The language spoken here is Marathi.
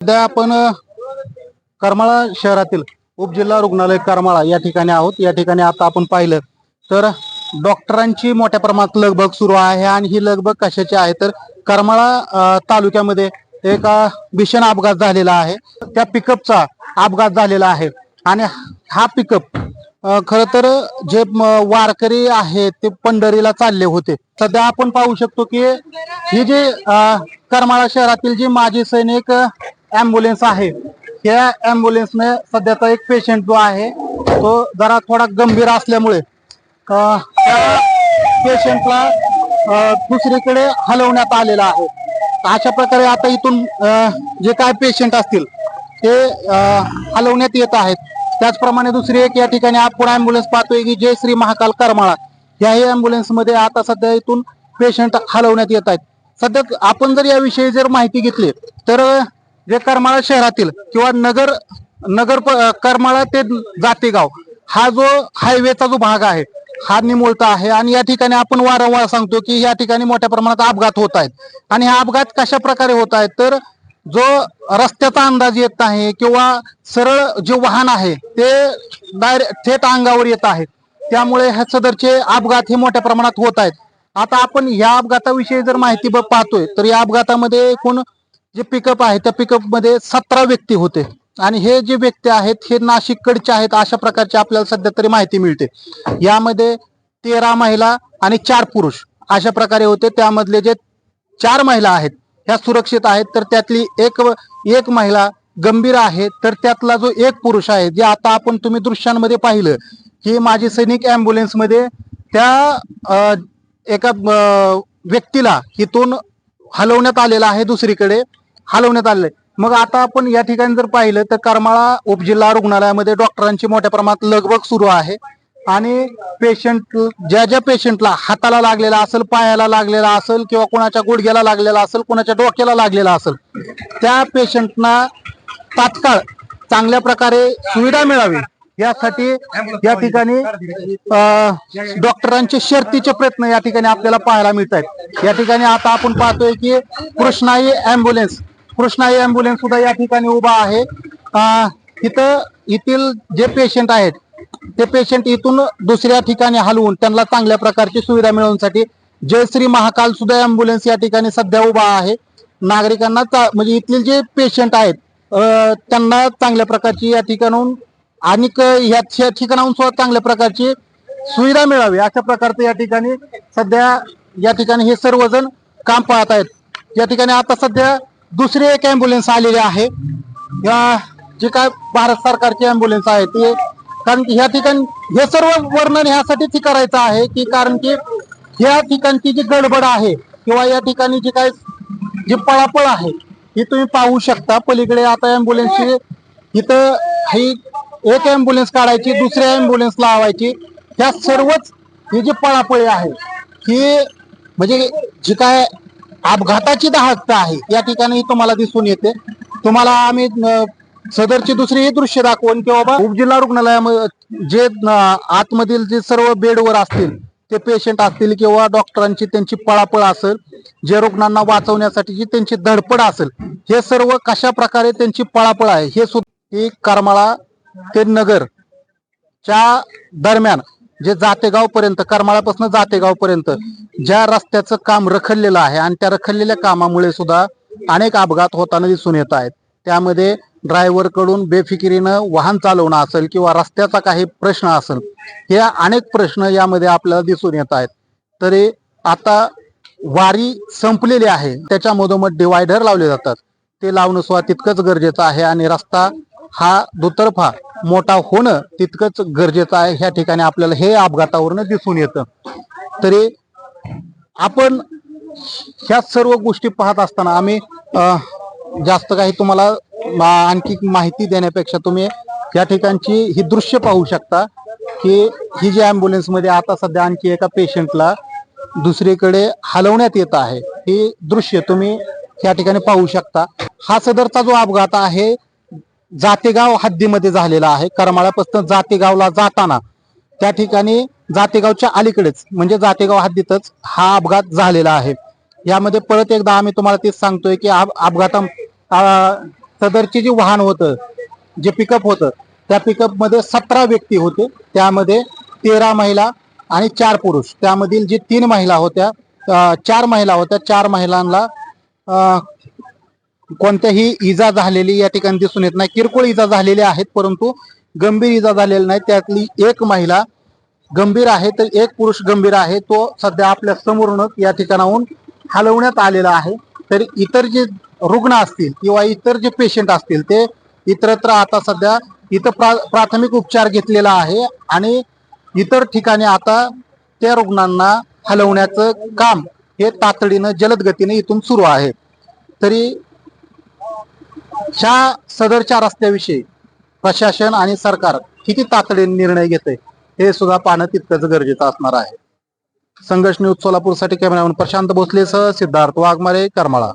सध्या आपण करमाळा शहरातील उपजिल्हा रुग्णालय करमाळा या ठिकाणी आहोत. या ठिकाणी आता आपण पाहिलं तर डॉक्टरांची मोठ्या प्रमाणात लगबग सुरू आहे आणि ही लगबग कशाची आहे? तर करमाळा तालुक्यामध्ये एक भीषण अपघात झालेला आहे. त्या पिकअपचा अपघात झालेला आहे आणि हा पिकअप खर तर जे वारकरी आहेत ते पंढरीला चालले होते. सध्या आपण पाहू शकतो की ही जी करमाळा शहरातील जी माजी सैनिक ॲम्ब्युलन्स आहे. या ॲम्ब्युलन्सने सध्याचा एक पेशंट जो आहे तो जरा थोडा गंभीर असल्यामुळे पेशंटला दुसरीकडे हलवण्यात आलेला आहे. अशा प्रकारे आता इथून जे काय पेशंट असतील ते हलवण्यात येत आहेत. त्याचप्रमाणे दुसरी एक या ठिकाणी आपण ॲम्ब्युलन्स पाहतोय की जय श्री महाकाल करमाळा. याही ॲम्ब्युलन्समध्ये आता सध्या इथून पेशंट हलवण्यात येत आहेत. सध्या आपण जर याविषयी जर माहिती घेतली तर जे करमाळा शहरातील किंवा नगर नगर प- करमाळा ते जातेगाव हा जो हायवेचा जो भाग आहे हा निमोळता आहे. आणि या ठिकाणी आपण वारंवार सांगतो की या ठिकाणी मोठ्या प्रमाणात अपघात होत आहेत. आणि हा अपघात कशा प्रकारे होत आहेत? तर जो रस्त्याचा अंदाज येत नाही किंवा सरळ जे वाहन आहे ते डायरेक्ट थेट अंगावर येत आहे. त्यामुळे ह्या सदरचे अपघात हे मोठ्या प्रमाणात होत आहेत. आता आपण या अपघाताविषयी जर माहिती पाहतोय तर या अपघातामध्ये एकूण जे पिकअप आहे त्या पिकअपमध्ये सतरा व्यक्ती होते. आणि हे जे व्यक्ती आहेत हे नाशिककडचे आहेत अशा प्रकारची आपल्याला सध्या तरी माहिती मिळते. यामध्ये तेरा महिला आणि चार पुरुष अशा प्रकारे होते. त्यामधले जे चार महिला आहेत ह्या सुरक्षित आहेत. तर त्यातली एक एक महिला गंभीर आहे. तर त्यातला जो एक पुरुष आहे जे आता आपण तुम्ही दृश्यांमध्ये पाहिलं की माजी सैनिक ॲम्ब्युलन्समध्ये त्या एका व्यक्तीला इथून हलवण्यात आलेला आहे दुसरीकडे. हलवण्यात आलेलं आहे मग आता आपण या ठिकाणी जर पाहिलं तर करमाळा उपजिल्हा रुग्णालयामध्ये डॉक्टरांची मोठ्या प्रमाणात लगबग सुरू आहे. आणि पेशंट ज्या ज्या पेशंटला हाताला लागलेला असेल पायाला लागलेला असेल किंवा कोणाच्या गुडघ्याला लागलेला असेल कोणाच्या डोक्याला लागलेला असेल त्या पेशंटना तात्काळ चांगल्या प्रकारे सुविधा मिळावी. यासाठी या ठिकाणी डॉक्टरांचे शर्तीचे प्रयत्न या ठिकाणी आपल्याला पाहायला मिळत आहेत या ठिकाणी आता आपण पाहतोय की कृष्णाई अँब्युलन्स कृष्णाई अँब्युलन्स सुद्धा या ठिकाणी उभा आहे. तिथं इथं येथील जे पेशंट आहेत ते पेशंट इथून दुसऱ्या ठिकाणी हलवून त्यांना चांगल्या प्रकारची सुविधा मिळवण्यासाठी जयश्री महाकाल सुद्धा अँब्युलन्स या ठिकाणी सध्या उभा आहे. नागरिकांना चा- म्हणजे इथले जे पेशंट आहेत त्यांना चांगल्या प्रकारची या ठिकाणाहून आणि या ठिकाणाहून सुद्धा चांगल्या प्रकारची सुविधा मिळावी अशा प्रकारचं या ठिकाणी सध्या या ठिकाणी हे सर्वजण काम पाहत आहेत. या ठिकाणी आता सध्या दुसरी एक ॲम्ब्युलन्स आलेली आहे. या जे काय भारत सरकारची ॲम्ब्युलन्स आहे ते कारण की ह्या ठिकाणी हे सर्व वर्णन ह्यासाठीच करायचं आहे की कारण की या ठिकाणची जी गडबड आहे किंवा या ठिकाणी जी काय जी पळापळ आहे ही तुम्ही पाहू शकता. पलीकडे आता ॲम्ब्युलन्सची इथं ही एक ॲम्ब्युलन्स काढायची दुसऱ्या ॲम्ब्युलन्स लावायची. ह्या सर्वच ही जी पळापळी आहे ही म्हणजे जी काय अपघाताची दाहकता आहे. या ठिकाणी तुम्हाला दिसून येते. तुम्हाला आम्ही सदरची दुसरी ही दृश्य दाखवून की बाबा उपजिल्हा रुग्णालयामध्ये जे आतमधील जे सर्व बेडवर असतील ते पेशंट असतील किंवा डॉक्टरांची त्यांची पळापळ असेल जे रुग्णांना वाचवण्यासाठी त्यांची धडपड असेल हे सर्व कशा प्रकारे त्यांची पळापळ आहे हे सुद्धा ही करमाळा ते नगर च्या दरम्यान जे जातेगाव पर्यंत करमाळापासून जातेगाव पर्यंत ज्या रस्त्याचं काम रखडलेलं आहे आणि त्या रखडलेल्या कामामुळे सुद्धा अनेक अपघात होताना दिसून येत आहेत. त्यामध्ये ड्रायव्हरकडून बेफिकिरीनं वाहन चालवणं असेल किंवा रस्त्याचा काही प्रश्न असेल हे अनेक प्रश्न यामध्ये आपल्याला दिसून येत आहेत. तरी आता वारी संपलेली आहे. त्याच्यामधोमध डिवायडर लावले जातात. ते लावणं सुद्धा तितकंच गरजेचं आहे आणि रस्ता हा दुतर्फा मोठा होणं तितकंच गरजेचं आहे. ह्या ठिकाणी आपल्याला हे अपघातावरनं दिसून येतं. तरी आपण ह्या सर्व गोष्टी पाहत असताना आम्ही जास्त काही तुम्हाला आणखी माहिती देण्यापेक्षा तुम्ही या ठिकाणची ही दृश्य पाहू शकता की ही जी ॲम्ब्युलन्समध्ये आता सध्या आणखी एका पेशंटला दुसरीकडे हलवण्यात येत आहे. हे दृश्य तुम्ही या ठिकाणी पाहू शकता. हा सदरचा जो अपघात आहे जातेगाव हद्दीमध्ये झालेला आहे. करमाळ्यापासून जातेगावला जाताना त्या ठिकाणी जातेगावच्या अलीकडेच म्हणजे जातेगाव हद्दीतच हा अपघात झालेला आहे. यामध्ये परत एकदा आम्ही तुम्हाला तेच सांगतोय की अप- अपघाता सदरचे जे वाहन होतं जे पिकअप होतं त्या पिकअपमध्ये सतरा व्यक्ती होते. त्यामध्ये तेरा महिला आणि चार पुरुष. त्यामधील जी तीन महिला होत्या चार महिला होत्या चार महिलांना कोणत्याही इजा झालेली या ठिकाणी दिसून येत नाही. किरकोळ इजा झालेल्या आहेत परंतु गंभीर इजा झालेली नाही. त्यातली एक महिला गंभीर आहे तर एक पुरुष गंभीर आहे. तो सध्या आपल्या समोरूनच या ठिकाणाहून हलवण्यात आलेला आहे. तर इतर जे रुग्ण असतील किंवा इतर जे पेशंट असतील ते इतरत्र आता सध्या इथं प्रा प्राथमिक उपचार घेतलेला आहे आणि इतर ठिकाणी आता त्या रुग्णांना हलवण्याचं काम हे तातडीनं जलद गतीने इथून सुरू आहे. तरी ह्या सदरच्या रस्त्याविषयी प्रशासन आणि सरकार किती तातडीने निर्णय घेते हे सुद्धा पाहणं तितकंच गरजेचं असणार आहे. संघर्ष न्यूज सोलापूरसाठी कॅमेरामॅन प्रशांत भोसलेसह सिद्धार्थ वाघमारे करमाळा.